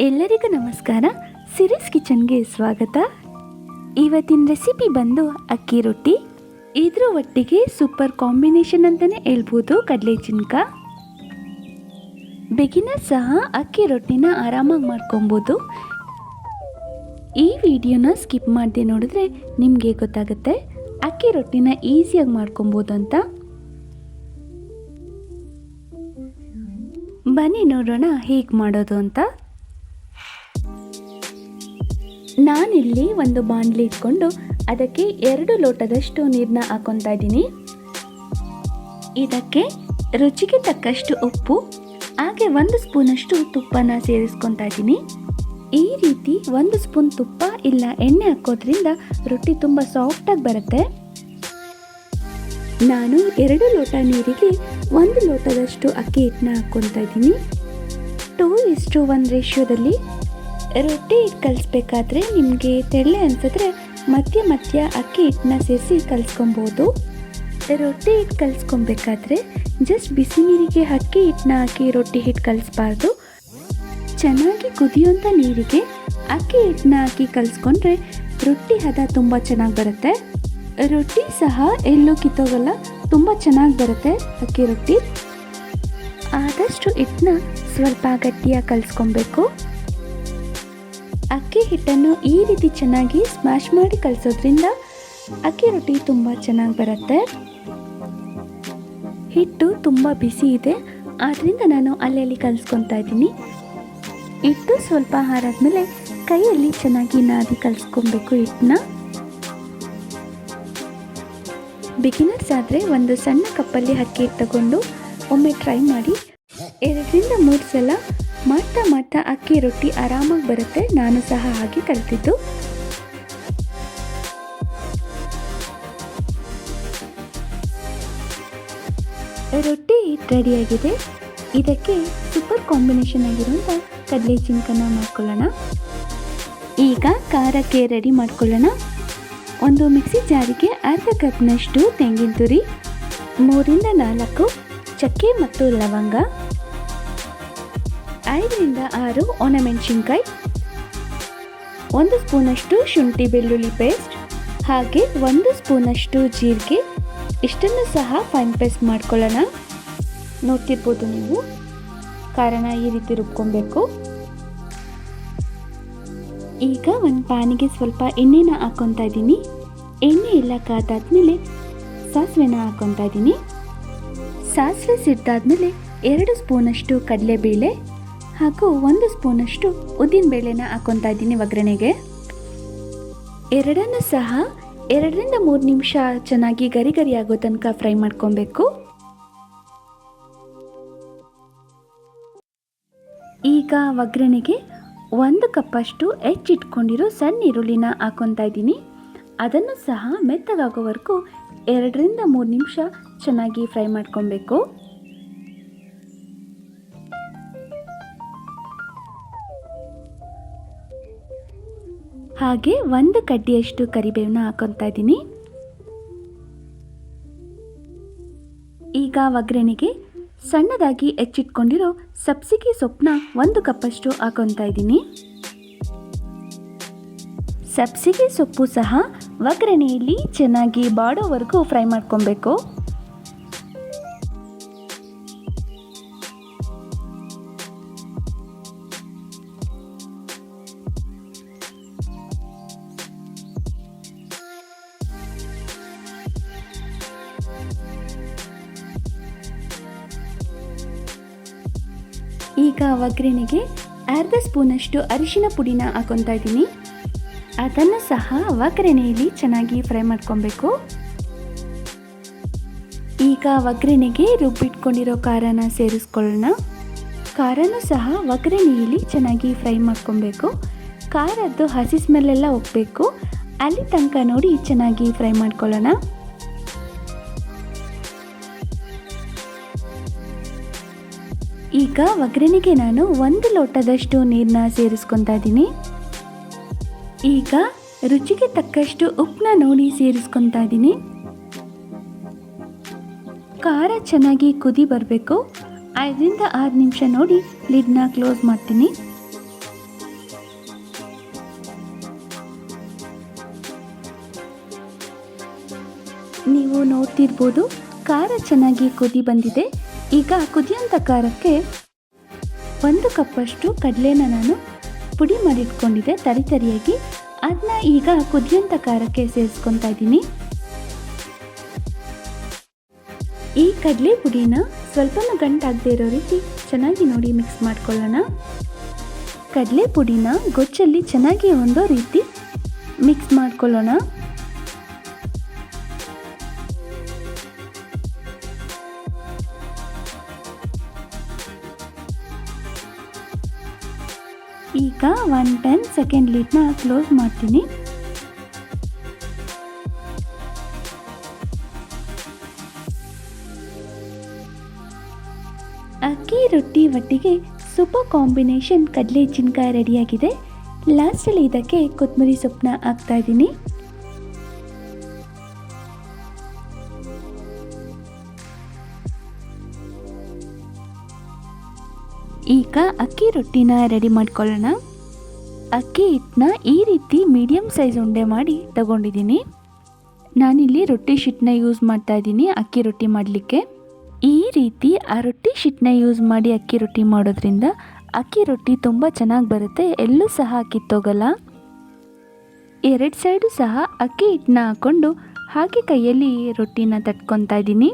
ಎಲ್ಲರಿಗೂ ನಮಸ್ಕಾರ. ಸಿರೀಸ್ ಕಿಚನ್ಗೆ ಸ್ವಾಗತ. ಇವತ್ತಿನ ರೆಸಿಪಿ ಬಂದು ಅಕ್ಕಿ ರೊಟ್ಟಿ. ಇದ್ರ ಒಟ್ಟಿಗೆ ಸೂಪರ್ ಕಾಂಬಿನೇಷನ್ ಅಂತಲೇ ಹೇಳ್ಬೋದು ಕಡಲೆ ಚಿನ್ಕ ಬೆಗಿನ ಸಹ ಅಕ್ಕಿ ರೊಟ್ಟಿನ ಆರಾಮಾಗಿ ಮಾಡ್ಕೊಬೋದು. ಈ ವಿಡಿಯೋನ ಸ್ಕಿಪ್ ಮಾಡದೆ ನೋಡಿದ್ರೆ ನಿಮಗೆ ಗೊತ್ತಾಗುತ್ತೆ. ಅಕ್ಕಿ ರೊಟ್ಟಿನ ಈಸಿಯಾಗಿ ಮಾಡ್ಕೊಬೋದು ಅಂತ. ಬನ್ನಿ ನೋಡೋಣ ಹೇಗೆ ಮಾಡೋದು ಅಂತ. ನಾನಿಲ್ಲಿ ಒಂದು ಬಾಣಲಿ ಇಟ್ಕೊಂಡು ಅದಕ್ಕೆ ಎರಡು ಲೋಟದಷ್ಟು ನೀರನ್ನ ಹಾಕೊತಾ ಇದ್ದೀನಿ. ಇದಕ್ಕೆ ರುಚಿಗೆ ತಕ್ಕಷ್ಟು ಉಪ್ಪು, ಹಾಗೆ ಒಂದು ಸ್ಪೂನಷ್ಟು ತುಪ್ಪನ ಸೇರಿಸ್ಕೊತಾ ಇದ್ದೀನಿ. ಈ ರೀತಿ ಒಂದು ಸ್ಪೂನ್ ತುಪ್ಪ ಇಲ್ಲ ಎಣ್ಣೆ ಹಾಕೋದ್ರಿಂದ ರೊಟ್ಟಿ ತುಂಬ ಸಾಫ್ಟಾಗಿ ಬರುತ್ತೆ. ನಾನು ಎರಡು ಲೋಟ ನೀರಿಗೆ ಒಂದು ಲೋಟದಷ್ಟು ಅಕ್ಕಿ ಹಿಟ್ಟನ್ನ ಹಾಕ್ಕೊತಾ ಇದ್ದೀನಿ. ಟೂ ಇಷ್ಟು ಒನ್ ರೇಷ್ಯೋದಲ್ಲಿ ರೊಟ್ಟಿ ಹಿಟ್ಟು ಕಲಿಸ್ಬೇಕಾದ್ರೆ ನಿಮಗೆ ತೆಳ್ಳೆ ಅನ್ಸಿದ್ರೆ ಮಧ್ಯ ಮಧ್ಯ ಅಕ್ಕಿ ಹಿಟ್ಟನ್ನ ಸೇರಿಸಿ ಕಲಿಸ್ಕೊಬೋದು. ರೊಟ್ಟಿ ಹಿಟ್ಟು ಕಲಿಸ್ಕೊಬೇಕಾದ್ರೆ ಜಸ್ಟ್ ಬಿಸಿ ನೀರಿಗೆ ಅಕ್ಕಿ ಹಿಟ್ಟನ್ನ ಹಾಕಿ ರೊಟ್ಟಿ ಹಿಟ್ಟು ಕಲಿಸ್ಬಾರ್ದು. ಚೆನ್ನಾಗಿ ಕುದಿಯುವಂಥ ನೀರಿಗೆ ಅಕ್ಕಿ ಹಿಟ್ಟನ್ನ ಹಾಕಿ ಕಲಿಸ್ಕೊಂಡ್ರೆ ರೊಟ್ಟಿ ಹದ ತುಂಬ ಚೆನ್ನಾಗಿ ಬರುತ್ತೆ. ರೊಟ್ಟಿ ಸಹ ಎಲ್ಲೂ ಕಿತ್ತೋಗಲ್ಲ, ತುಂಬ ಚೆನ್ನಾಗಿ ಬರುತ್ತೆ ಅಕ್ಕಿ ರೊಟ್ಟಿ. ಆದಷ್ಟು ಹಿಟ್ಟನ್ನ ಸ್ವಲ್ಪ ಗಟ್ಟಿಯಾಗಿ ಕಲಿಸ್ಕೊಬೇಕು. ಅಕ್ಕಿ ಹಿಟ್ಟನ್ನು ಈ ರೀತಿ ಚೆನ್ನಾಗಿ ಸ್ಮ್ಯಾಶ್ ಮಾಡಿ ಕಲಿಸೋದ್ರಿಂದ ಅಕ್ಕಿ ರೊಟ್ಟಿ ತುಂಬ ಚೆನ್ನಾಗಿ ಬರುತ್ತೆ. ಹಿಟ್ಟು ತುಂಬ ಬಿಸಿ ಇದೆ. ಆದ್ದರಿಂದ ನಾನು ಅಲ್ಲಲ್ಲಿ ಕಲಿಸ್ಕೊತಾ ಇದ್ದೀನಿ. ಹಿಟ್ಟು ಸ್ವಲ್ಪ ಹಾರಾದ್ಮೇಲೆ ಕೈಯಲ್ಲಿ ಚೆನ್ನಾಗಿ ನಾದಿ ಕಲಿಸ್ಕೊಬೇಕು ಹಿಟ್ಟನ್ನ. ಬಿಗಿನರ್ಸ್ ಆದರೆ ಒಂದು ಸಣ್ಣ ಕಪ್ಪಲ್ಲಿ ಅಕ್ಕಿ ತಗೊಂಡು ಒಮ್ಮೆ ಟ್ರೈ ಮಾಡಿ. ಎರಡರಿಂದ ಮೂರು ಸಲ ಮಾಡ್ತಾ ಮಾಡ್ತಾ ಅಕ್ಕಿ ರೊಟ್ಟಿ ಆರಾಮಾಗಿ ಬರುತ್ತೆ, ನಾನು ಸಹ ಹಾಗೆ ಕಲಿತಿದ್ದು. ರೊಟ್ಟಿ ರೆಡಿಯಾಗಿದೆ. ಇದಕ್ಕೆ ಸೂಪರ್ ಕಾಂಬಿನೇಷನ್ ಆಗಿರುವಂಥ ಕಡಲೆ ಚಿಂಕನ ಮಾಡ್ಕೊಳ್ಳೋಣ. ಈಗ ಖಾರಕ್ಕೆ ರೆಡಿ ಮಾಡ್ಕೊಳ್ಳೋಣ. ಒಂದು ಮಿಕ್ಸಿ ಜಾರಿಗೆ ಅರ್ಧ ಕಪ್ನಷ್ಟು ತೆಂಗಿನ ತುರಿ, ಮೂರಿಂದ ನಾಲ್ಕು ಚಕ್ಕೆ ಮತ್ತು ಲವಂಗ. ಐದರಿಂದ ಆರು ಒಣಮೆಣಸಿನ್ಕಾಯಿ, ಒಂದು ಸ್ಪೂನಷ್ಟು ಶುಂಠಿ ಬೆಳ್ಳುಳ್ಳಿ ಪೇಸ್ಟ್, ಹಾಗೆ ಒಂದು ಸ್ಪೂನಷ್ಟು ಜೀರಿಗೆ. ಇಷ್ಟನ್ನು ಸಹ ಫೈನ್ ಪೇಸ್ಟ್ ಮಾಡ್ಕೊಳ್ಳೋಣ. ನೋಡ್ತಿರ್ಬೋದು ನೀವು. ಕಾರಣ ಈ ರೀತಿ ರುಬ್ಕೊಬೇಕು. ಈಗ ಒಂದು ಪ್ಯಾನಿಗೆ ಸ್ವಲ್ಪ ಎಣ್ಣೆನ ಹಾಕ್ಕೊತಾ ಇದ್ದೀನಿ. ಎಣ್ಣೆ ಎಲ್ಲ ಕಾದಾದ್ಮೇಲೆ ಸಾಸಿವೆನ ಹಾಕ್ಕೊತಾ ಇದ್ದೀನಿ. ಸಾಸಿವೆ ಸಿಡ್ದಾದ್ಮೇಲೆ ಎರಡು ಸ್ಪೂನಷ್ಟು ಕಡಲೆಬೇಳೆ ಹಾಗೂ ಒಂದು ಸ್ಪೂನಷ್ಟು ಉದ್ದಿನಬೇಳೆನ ಹಾಕೊತಾ ಇದ್ದೀನಿ ಒಗ್ಗರಣೆಗೆ. ಎರಡನ್ನು ಸಹ ಎರಡರಿಂದ ಮೂರು ನಿಮಿಷ ಚೆನ್ನಾಗಿ ಗರಿ ಗರಿ ಆಗೋ ತನಕ ಫ್ರೈ ಮಾಡ್ಕೊಬೇಕು. ಈಗ ಒಗ್ಗರಣೆಗೆ ಒಂದು ಕಪ್ಪಷ್ಟು ಹೆಚ್ಚಿಟ್ಕೊಂಡಿರೋ ಸಣ್ಣ ಈರುಳ್ಳಿನ ಹಾಕೊತಾ ಇದ್ದೀನಿ. ಅದನ್ನು ಸಹ ಮೆತ್ತಗಾಗೋವರೆಗೂ ಎರಡರಿಂದ ಮೂರು ನಿಮಿಷ ಚೆನ್ನಾಗಿ ಫ್ರೈ ಮಾಡ್ಕೊಬೇಕು. ಹಾಗೆ ಒಂದು ಕಡ್ಡಿಯಷ್ಟು ಕರಿಬೇವನ್ನ ಹಾಕೊತಾ ಇದ್ದೀನಿ. ಈಗ ಒಗ್ಗರಣೆಗೆ ಸಣ್ಣದಾಗಿ ಹೆಚ್ಚಿಟ್ಕೊಂಡಿರೋ ಸಬ್ಸಿಗೆ ಸೊಪ್ಪನ್ನ ಒಂದು ಕಪ್ಪಷ್ಟು ಹಾಕೊತಾ ಇದ್ದೀನಿ. ಸಬ್ಸಿಗೆ ಸೊಪ್ಪು ಸಹ ಒಗ್ಗರಣೆಯಲ್ಲಿ ಚೆನ್ನಾಗಿ ಬಾಡೋವರೆಗೂ ಫ್ರೈ ಮಾಡ್ಕೊಬೇಕು. ಈಗ ಒಗ್ಗರಣೆಗೆ ಅರ್ಧ ಸ್ಪೂನಷ್ಟು ಅರಿಶಿನ ಪುಡಿನ ಹಾಕೊತಾ ಇದ್ದೀನಿ. ಅದನ್ನು ಸಹ ಒಗ್ಗರಣೆಯಲ್ಲಿ ಚೆನ್ನಾಗಿ ಫ್ರೈ ಮಾಡ್ಕೊಬೇಕು. ಈಗ ಒಗ್ಗರಣೆಗೆ ರುಬ್ಬಿಟ್ಕೊಂಡಿರೋ ಖಾರನ ಸೇರಿಸ್ಕೊಳ್ಳೋಣ. ಖಾರನೂ ಸಹ ಒಗ್ಗರಣೆಯಲ್ಲಿ ಚೆನ್ನಾಗಿ ಫ್ರೈ ಮಾಡ್ಕೊಬೇಕು. ಖಾರದ್ದು ಹಸಿ ಸ್ಮೆಲ್ಲೆಲ್ಲ ಹೋಗಬೇಕು. ಅಲ್ಲಿ ತನಕ ನೋಡಿ ಚೆನ್ನಾಗಿ ಫ್ರೈ ಮಾಡ್ಕೊಳ್ಳೋಣ. ಈಗ ಒಗ್ಗರಣೆಗೆ ನಾನು ಒಂದು ಲೋಟದಷ್ಟು ನೀರನ್ನ ಸೇರಿಸ್ಕೊತಾ ಇದ್ದೀನಿ. ಈಗ ರುಚಿಗೆ ತಕ್ಕಷ್ಟು ಉಪ್ಪನ್ನ ನೋಡಿ ಸೇರಿಸ್ಕೊತಾ ಇದ್ದೀನಿ. ಖಾರ ಚೆನ್ನಾಗಿ ಕುದಿ ಬರಬೇಕು. ಐದರಿಂದ ಆರು ನಿಮಿಷ ನೋಡಿ ಲಿಡ್ನ ಕ್ಲೋಸ್ ಮಾಡ್ತೀನಿ. ನೀವು ನೋಡ್ತಿರ್ಬೋದು ಖಾರ ಚೆನ್ನಾಗಿ ಕುದಿ ಬಂದಿದೆ. ಈಗ ಕುದಿಯೋಂಥ ಖಾರಕ್ಕೆ ಒಂದು ಕಪ್ಪಷ್ಟು ಕಡಲೆನ ನಾನು ಪುಡಿ ಮಾಡಿಟ್ಕೊಂಡಿದ್ದೆ ತರಿ ತರಿಯಾಗಿ. ಅದನ್ನ ಈಗ ಕುದಿಯೋಂಥ ಖಾರಕ್ಕೆ ಸೇರಿಸ್ಕೊತಾ ಇದ್ದೀನಿ. ಈ ಕಡಲೆ ಪುಡಿನ ಸ್ವಲ್ಪನೂ ಗಂಟಾಗದೇ ಇರೋ ರೀತಿ ಚೆನ್ನಾಗಿ ನೋಡಿ ಮಿಕ್ಸ್ ಮಾಡ್ಕೊಳ್ಳೋಣ. ಕಡಲೆ ಪುಡಿನ ಗೊಚ್ಚಲ್ಲಿ ಚೆನ್ನಾಗಿ ಒಂದೋ ರೀತಿ ಮಿಕ್ಸ್ ಮಾಡ್ಕೊಳ್ಳೋಣ. ಈಗ ಒನ್ ಟೆನ್ ಸೆಕೆಂಡ್ ಲೀಡ್ನ ಕ್ಲೋಸ್ ಮಾಡ್ತೀನಿ. ಅಕ್ಕಿ ರೊಟ್ಟಿ ಒಟ್ಟಿಗೆ ಸೂಪರ್ ಕಾಂಬಿನೇಷನ್ ಕಡಲೆ ಚಿನ್ಕಾಯಿ ರೆಡಿಯಾಗಿದೆ ಲಾಸ್ಟಲ್ಲಿ ಇದಕ್ಕೆ ಕೊತ್ತಂಬರಿ ಸೊಪ್ಪನ್ನ ಹಾಕ್ತಾ ಇದ್ದೀನಿ. ಈಗ ಅಕ್ಕಿ ರೊಟ್ಟಿನ ರೆಡಿ ಮಾಡ್ಕೊಳ್ಳೋಣ. ಅಕ್ಕಿ ಹಿಟ್ಟನ್ನ ಈ ರೀತಿ ಮೀಡಿಯಮ್ ಸೈಜ್ ಉಂಡೆ ಮಾಡಿ ತಗೊಂಡಿದ್ದೀನಿ. ನಾನಿಲ್ಲಿ ರೊಟ್ಟಿ ಶೀಟ್ನ ಯೂಸ್ ಮಾಡ್ತಾ ಇದ್ದೀನಿ ಅಕ್ಕಿ ರೊಟ್ಟಿ ಮಾಡಲಿಕ್ಕೆ. ಈ ರೀತಿ ಆ ರೊಟ್ಟಿ ಶೀಟ್ನ ಯೂಸ್ ಮಾಡಿ ಅಕ್ಕಿ ರೊಟ್ಟಿ ಮಾಡೋದ್ರಿಂದ ಅಕ್ಕಿ ರೊಟ್ಟಿ ತುಂಬ ಚೆನ್ನಾಗಿ ಬರುತ್ತೆ, ಎಲ್ಲೂ ಸಹ ಕಿತ್ತೋಗಲ್ಲ ಎರಡು ಸೈಡು ಸಹ ಅಕ್ಕಿ ಹಿಟ್ಟನ್ನ ಹಾಕ್ಕೊಂಡು ಹಾಗೆ ಕೈಯಲ್ಲಿ ರೊಟ್ಟಿನ ತಟ್ಕೊತಾ ಇದ್ದೀನಿ.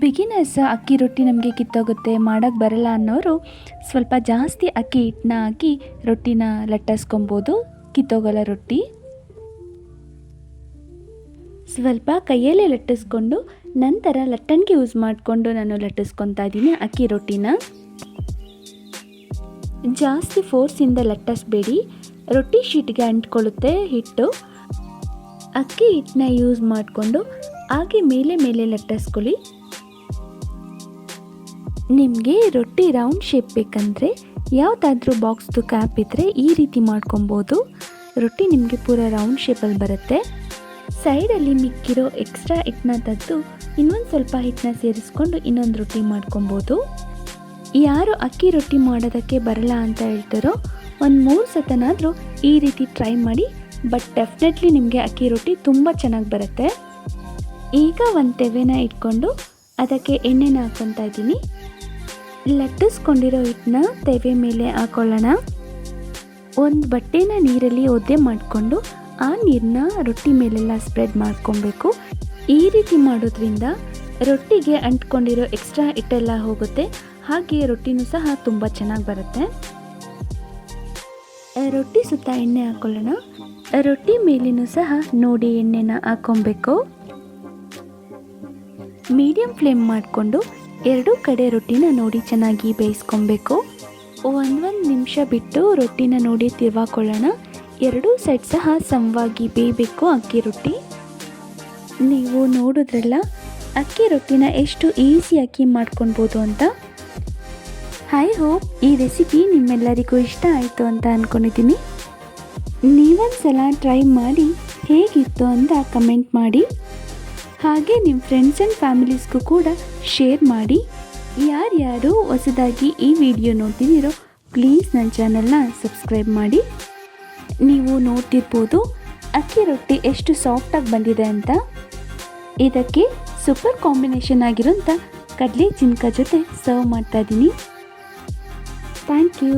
ಬಿಗಿನರ್ಸ್ ಅಕ್ಕಿ ರೊಟ್ಟಿ ನಮಗೆ ಕಿತ್ತೋಗುತ್ತೆ ಮಾಡೋಕ್ಕೆ ಬರಲ್ಲ ಅನ್ನೋರು ಸ್ವಲ್ಪ ಜಾಸ್ತಿ ಅಕ್ಕಿ ಹಿಟ್ಟನ್ನ ಹಾಕಿ ರೊಟ್ಟಿನ ಲಟ್ಟಿಸ್ಕೊಬೋದು, ಕಿತ್ತೋಗಲ್ಲ ರೊಟ್ಟಿ. ಸ್ವಲ್ಪ ಕೈಯಲ್ಲೇ ಲಟ್ಟಿಸ್ಕೊಂಡು ನಂತರ ಲಟ್ಟಣಿಗೆ ಯೂಸ್ ಮಾಡಿಕೊಂಡು ನಾನು ಲಟ್ಟಿಸ್ಕೊತಾ ಇದ್ದೀನಿ ಅಕ್ಕಿ ರೊಟ್ಟಿನ. ಜಾಸ್ತಿ ಫೋರ್ಸಿಂದ ಲಟ್ಟಿಸ್ಬೇಡಿ, ರೊಟ್ಟಿ ಶೀಟ್ಗೆ ಅಂಟ್ಕೊಳ್ಳುತ್ತೆ ಹಿಟ್ಟು. ಅಕ್ಕಿ ಹಿಟ್ಟನ್ನ ಯೂಸ್ ಮಾಡಿಕೊಂಡು ಹಾಗೆ ಮೇಲೆ ಮೇಲೆ ಲಟ್ಟಿಸ್ಕೊಳ್ಳಿ. ನಿಮಗೆ ರೊಟ್ಟಿ ರೌಂಡ್ ಶೇಪ್ ಬೇಕಂದರೆ ಯಾವುದಾದ್ರೂ ಬಾಕ್ಸ್ದು ಕ್ಯಾಪ್ ಇದ್ದರೆ ಈ ರೀತಿ ಮಾಡ್ಕೊಬೋದು. ರೊಟ್ಟಿ ನಿಮಗೆ ಪೂರ ರೌಂಡ್ ಶೇಪಲ್ಲಿ ಬರುತ್ತೆ. ಸೈಡಲ್ಲಿ ಮಿಕ್ಕಿರೋ ಎಕ್ಸ್ಟ್ರಾ ಹಿಟ್ಟನ್ನ ತದ್ದು ಇನ್ನೊಂದು ಸ್ವಲ್ಪ ಹಿಟ್ಟನ್ನ ಸೇರಿಸ್ಕೊಂಡು ಇನ್ನೊಂದು ರೊಟ್ಟಿ ಮಾಡ್ಕೊಬೋದು. ಯಾರು ಅಕ್ಕಿ ರೊಟ್ಟಿ ಮಾಡೋದಕ್ಕೆ ಬರಲ್ಲ ಅಂತ ಹೇಳ್ತಾರೋ ಒಂದು ಮೂರು ಸತನಾದರೂ ಈ ರೀತಿ ಟ್ರೈ ಮಾಡಿ ಬಟ್ ಡೆಫಿನೆಟ್ಲಿ ನಿಮಗೆ ಅಕ್ಕಿ ರೊಟ್ಟಿ ತುಂಬ ಚೆನ್ನಾಗಿ ಬರುತ್ತೆ. ಈಗ ಒಂದು ತೆವೆನ ಇಟ್ಕೊಂಡು ಅದಕ್ಕೆ ಎಣ್ಣೆನ ಹಾಕ್ಕೊತಾ ಇದ್ದೀನಿ. ಲಟ್ಟಿಸ್ಕೊಂಡಿರೋ ಹಿಟ್ಟನ್ನ ತೆವೆ ಮೇಲೆ ಹಾಕೊಳ್ಳೋಣ. ಒಂದು ಬಟ್ಟೆನ ನೀರಲ್ಲಿ ಒದ್ದೆ ಮಾಡಿಕೊಂಡು ಆ ನೀರನ್ನ ರೊಟ್ಟಿ ಮೇಲೆಲ್ಲ ಸ್ಪ್ರೆಡ್ ಮಾಡ್ಕೊಬೇಕು. ಈ ರೀತಿ ಮಾಡೋದ್ರಿಂದ ರೊಟ್ಟಿಗೆ ಅಂಟ್ಕೊಂಡಿರೋ ಎಕ್ಸ್ಟ್ರಾ ಹಿಟ್ಟೆಲ್ಲ ಹೋಗುತ್ತೆ. ಹಾಗೆ ರೊಟ್ಟಿನೂ ಸಹ ತುಂಬ ಚೆನ್ನಾಗಿ ಬರುತ್ತೆ. ರೊಟ್ಟಿ ಸುತ್ತ ಎಣ್ಣೆ ಹಾಕೊಳ್ಳೋಣ. ರೊಟ್ಟಿ ಮೇಲಿನೂ ಸಹ ನೋಡಿ ಎಣ್ಣೆನ ಹಾಕೊಬೇಕು ಮೀಡಿಯಂ ಫ್ಲೇಮ್ ಮಾಡಿಕೊಂಡು ಎರಡೂ ಕಡೆ ರೊಟ್ಟಿನ ನೋಡಿ ಚೆನ್ನಾಗಿ ಬೇಯಿಸ್ಕೊಬೇಕು. ಒಂದೊಂದು ನಿಮಿಷ ಬಿಟ್ಟು ರೊಟ್ಟಿನ ನೋಡಿ ತಿರ್ವಾಕೊಳ್ಳೋಣ. ಎರಡೂ ಸೈಡ್ ಸಹ ಸಮವಾಗಿ ಬೇಯಬೇಕು ಅಕ್ಕಿ ರೊಟ್ಟಿ. ನೀವು ನೋಡಿದ್ರಲ್ಲ, ಅಕ್ಕಿ ರೊಟ್ಟಿನ ಎಷ್ಟು ಈಸಿಯಾಗಿ ಮಾಡ್ಕೊಳ್ಬೋದು ಅಂತ. ಐ ಹೋಪ್ ಈ ರೆಸಿಪಿ ನಿಮ್ಮೆಲ್ಲರಿಗೂ ಇಷ್ಟ ಆಯಿತು ಅಂತ ಅಂದ್ಕೊಂಡಿದ್ದೀನಿ ನೀವೊಂದು ಸಲ ಟ್ರೈ ಮಾಡಿ ಹೇಗಿತ್ತು ಅಂತ ಕಮೆಂಟ್ ಮಾಡಿ. ಹಾಗೆ ನಿಮ್ಮ ಫ್ರೆಂಡ್ಸ್ ಆ್ಯಂಡ್ ಫ್ಯಾಮಿಲೀಸ್ಗೂ ಕೂಡ ಶೇರ್ ಮಾಡಿ. ಯಾರ್ಯಾರು ಹೊಸದಾಗಿ ಈ ವಿಡಿಯೋ ನೋಡ್ತಿದ್ದೀರೋ ಪ್ಲೀಸ್ ನನ್ನ ಚಾನಲ್ನ ಸಬ್ಸ್ಕ್ರೈಬ್ ಮಾಡಿ. ನೀವು ನೋಡ್ತಿರ್ಬೋದು, ಅಕ್ಕಿ ರೊಟ್ಟಿ ಎಷ್ಟು ಸಾಫ್ಟಾಗಿ ಬಂದಿದೆ ಅಂತ. ಇದಕ್ಕೆ ಸೂಪರ್ ಕಾಂಬಿನೇಷನ್ ಆಗಿರೋಂಥ ಕಡಲೆ ಚಿನ್ಕ ಜೊತೆ ಸರ್ವ್ ಮಾಡ್ತಾ ಇದ್ದೀನಿ. Thank you